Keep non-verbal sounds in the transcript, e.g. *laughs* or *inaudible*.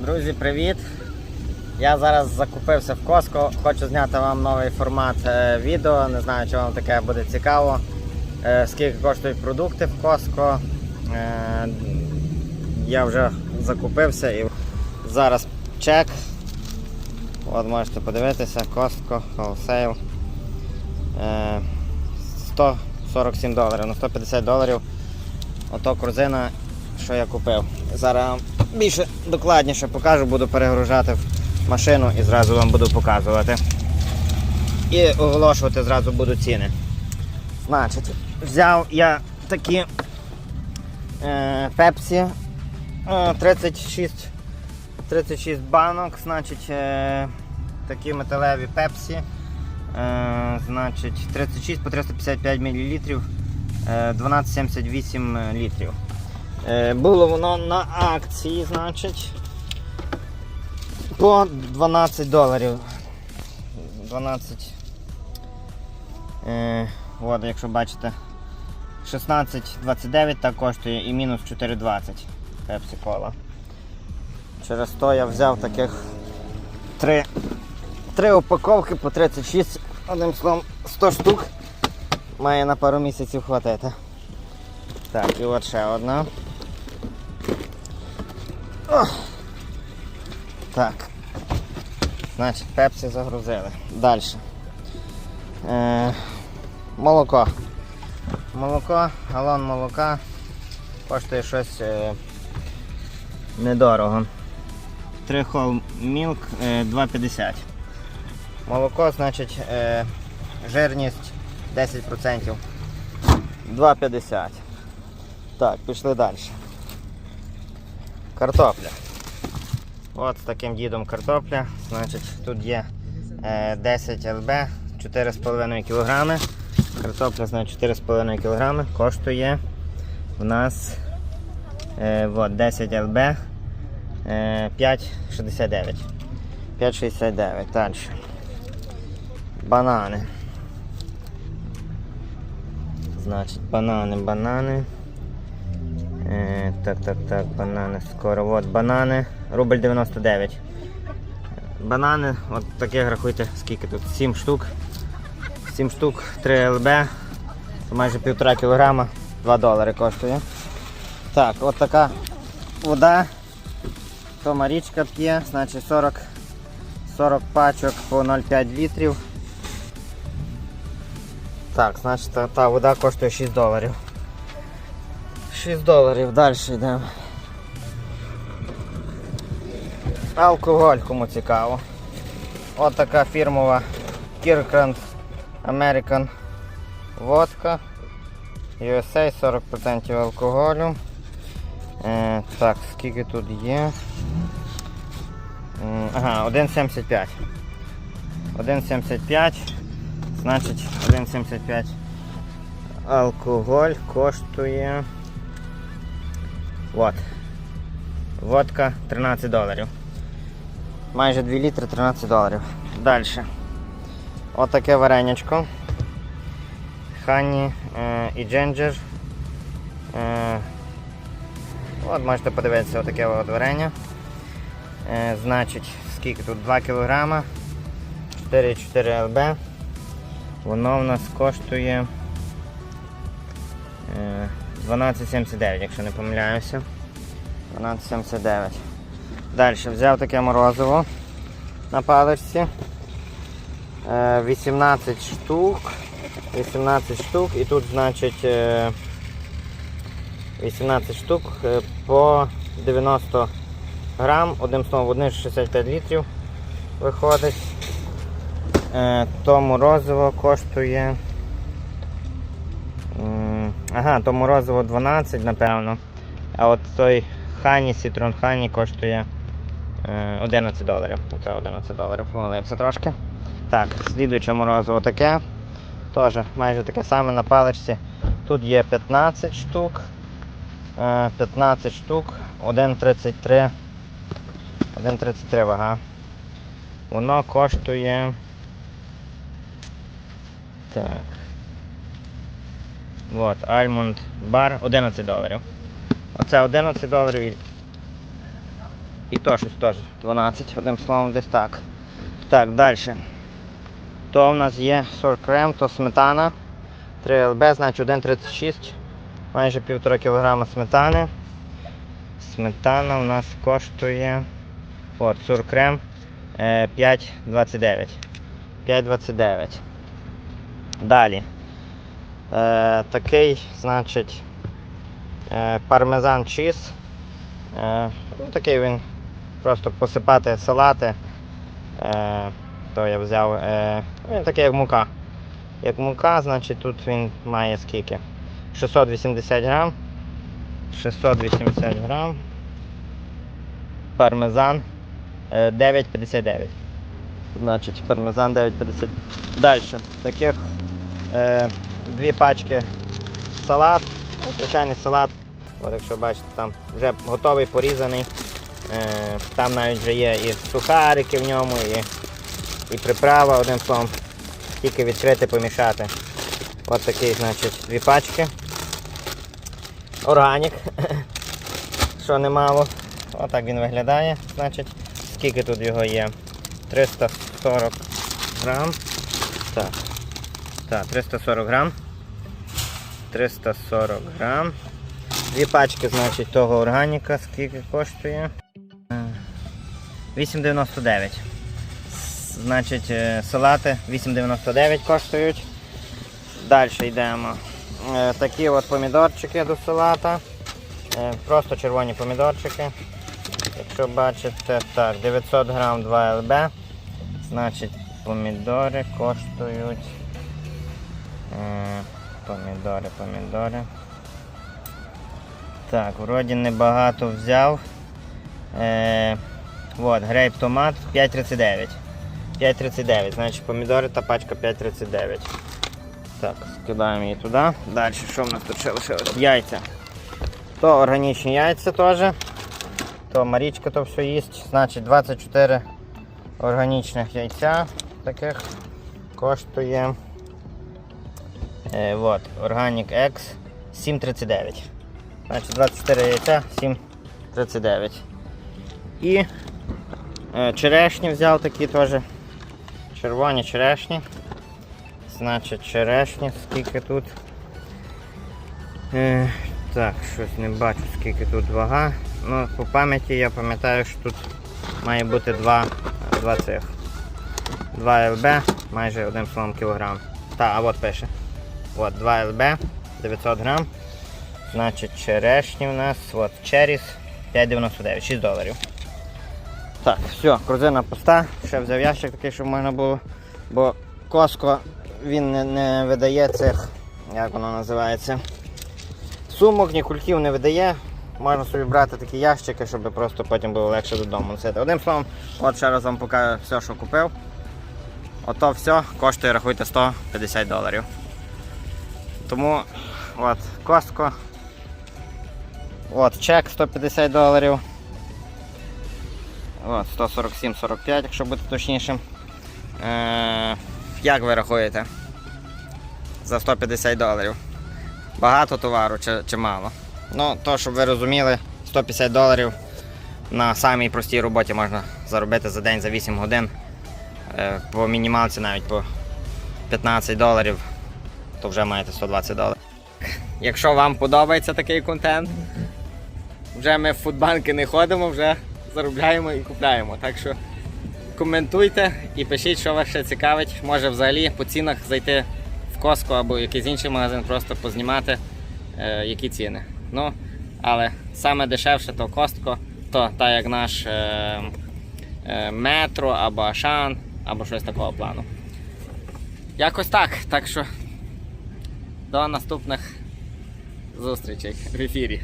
Друзі, привіт! Я зараз закупився в Коско. Хочу зняти вам новий формат е, відео. Не знаю, чи вам таке буде цікаво. Е, скільки коштують продукти в Коско. Е, я вже закупився і зараз чек. От можете подивитися, Wholesale. Е, 147 доларів, на 150 доларів. Ото корзина, що я купив. Зараз більше докладніше покажу, буду перегружати в машину і зразу вам буду показувати. І оголошувати зразу буду ціни. Значить, взяв я такі е, пепсі е, 36, 36 банок, значить, е, такі металеві пепсі. Значить, 36 по 355 мл, е, 12,78 літрів. Е, Було воно на акції, значить, по 12 доларів. 12. Е, от, якщо бачите, 16,29 так коштує і мінус 4,20 пепсі кола. Через то я взяв таких три, три упаковки по 36, одним словом 100 штук. Має на пару місяців хватити. Так, і от ще одна. О! Так. Значить, пепсі загрузили. Далі. Е, молоко. Молоко, галон молока коштує щось е, недорого. 3 Whole Milk е, 2,50. Молоко, значить, е, жирність 10%. 2,50. Так, пішли далі. Картопля. От з таким дідом картопля. Значить, тут є е, 10 ЛБ, 4,5 кг. Картопля значить 4,5 кг. Коштує в нас е, от, 10 ЛБ е, 5,69. 5,69. Далі. Банани. Значить, банани, банани. Е, так, так, так, банани скоро. От банани. Рубль 99. Банани, от таких рахуйте, скільки тут? 7 штук. 7 штук, 3 ЛБ. Це майже півтора кілограма, 2 долари коштує. Так, от така вода. Тома річка п'є, значить 40, 40 пачок по 0,5 літрів. Так, значить та, та вода коштує 6 доларів. 6 доларів, далі йдемо. Алкоголь, кому цікаво. От така фірмова Kirkland American водка. USA 40% алкоголю. Е, так, скільки тут є? Ага, 1,75. 1,75. Значить 1,75 алкоголь коштує. От. Водка 13 доларів. Майже 2 літри 13 доларів. Далі. От таке варенячко. Хані е, і джинджер. Е, от можете подивитися отаке от варення. Е, значить, скільки тут 2 кг, 4,4 ЛБ. Воно в нас коштує е, 12,79, якщо не помиляюся. 12,79. Далі взяв таке морозиво на паличці. Е, 18 штук. 18 штук і тут значить е, 18 штук е, по 90 грам, одним словом, одне 65 літрів виходить. Е, То морозиво коштує. Ага, то морозиво 12, напевно. А от той Хані, Citroen Хані коштує е, 11 доларів. Це 11 доларів, помилився трошки. Так, слідуюче морозиво таке. Теж майже таке саме на паличці. Тут є 15 штук. Е, 15 штук, 1,33. 1,33 вага. Воно коштує. Так. От, Almond Bar 11 доларів. Оце 11 доларів. і- І то щось теж 12, одним словом, десь так. Так, далі. То в нас є 40 крем, то сметана. 3 ЛБ, значить 1,36. Майже 1,5 кг сметани. Сметана у нас коштує. От, 40 крем. е, 5,29. 5,29. Далі. Е, такий, значить, е, пармезан чіз. Е, ну, такий він просто посипати салати. Е, то я взяв. Е, він такий як мука. Як мука, значить тут він має скільки? 680 грам. 680 грам. Пармезан е, 9,59. Значить, пармезан 9,50. Далі. Таких е, дві пачки салат. Звичайний салат. От якщо бачите, там вже готовий порізаний. Е, там навіть вже є і сухарики в ньому, і, і приправа, одним словом, тільки відкрити, помішати. От такий, значить, дві пачки. Органік. *laughs* Що немало. Отак він виглядає. Значить, скільки тут його є? 340 грам. Так. Так, 340 грам. 340 грам. Дві пачки, значить, того органіка, скільки коштує? Е, 8,99. Значить, е, салати 8,99 коштують. Далі йдемо. Е, Такі от помідорчики до салата. Е, Просто червоні помідорчики. Якщо бачите, так, 900 грам 2 ЛБ. Значить, помідори коштують. Помідори, помідори. Так, вроді небагато взяв. Е, от, грейп томат 5,39. 5,39, значить помідори та пачка 5,39. Так, скидаємо її туди. Далі, що в нас тут ще лишилось? Яйця. То органічні яйця теж. То Марічка то все їсть. Значить 24 органічних яйця таких коштує. Е, вот, Organic X 7,39. Значить 24 яйця 7,39. І е, черешні взяв такі теж. Червоні черешні. Значить черешні, скільки тут. Е, так, щось не бачу, скільки тут вага. Ну, по пам'яті я пам'ятаю, що тут має бути 2, 2 цих. 2 ЛБ, майже 1 словом кілограм. Та, а от пише. От 2 ЛБ, 900 грам. Значить, черешні у нас, от черіс 5,99, 6 доларів. Так, все, корзина пуста. Ще взяв ящик такий, щоб можна було. Бо Коско він не, не видає цих, як воно називається, сумок, ні кульків не видає. Можна собі брати такі ящики, щоб просто потім було легше додому носити. Одним словом, от ще раз вам покажу все, що купив. Ото все коштує, рахуйте, 150 доларів. Тому от Костко. От чек 150 доларів. От, 147,45, якщо бути точнішим. Е, як ви рахуєте? За 150 доларів. Багато товару чи, чи мало? Ну, то, щоб ви розуміли, 150 доларів на самій простій роботі можна заробити за день за 8 годин. Е, по мінімалці навіть по 15 доларів, то вже маєте 120 доларів. Якщо вам подобається такий контент, вже ми в фудбанки не ходимо, вже заробляємо і купляємо. Так що коментуйте і пишіть, що вас ще цікавить. Може взагалі по цінах зайти в Коско або якийсь інший магазин, просто познімати, е, які ціни. Ну, але саме дешевше то Костко, то так як наш е, е, метро або Ашан, або щось такого плану. Якось так. Так що до наступних зустрічей в ефірі.